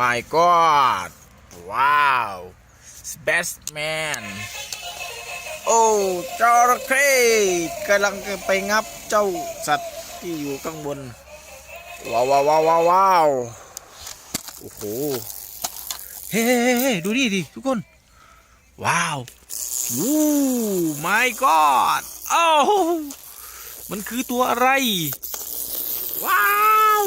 my god ว้าว best man โอ้จระเข้กำลังจะไปงับเจ้าสัตว์ที่อยู่ข้างบน ว้าวว้าวว้าวว้าวโอ้โห เฮ้เฮ้ดูนี่ดิทุกคน ว้าววู้ my god โอ้มันคือตัวอะไร ว้าว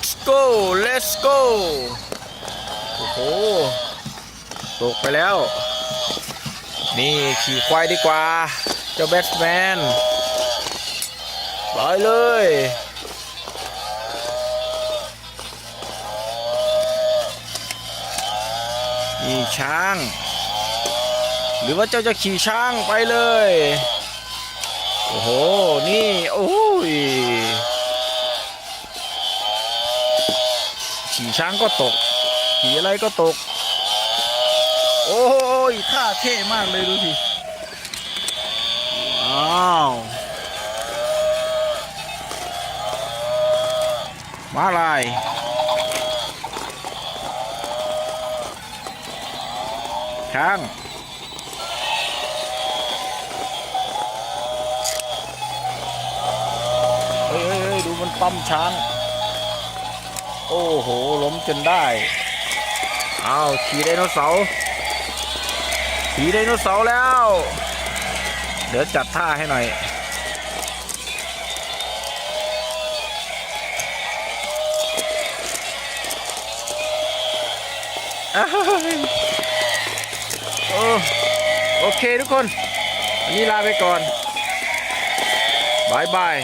let's go let's go โอ้โห ตกไปแล้ว นี่ขี่ควายดีกว่า เจ้าแบทแมนไปเลย นี่ช้าง หรือว่าเจ้าจะขี่ช้างไปเลย โอ้โห นี่ โอ้ย ขี่ช้างก็ตก ขี่อะไรก็ตก โอ้ยท่าเท่มากเลยดูสิว้าวมาลายช้างเฮ้ยเฮ้ยเฮ้ยดูมันปั๊มช้าง โอ้โห ล้มจนได้อ้าวขี่ไดโนเสาร์ขี่ไดโนเสาร์แล้ว เดี๋ยวจัดท่าให้หน่อย โอ้โอเคทุกคนวันนี้ลาไปก่อนบายบาย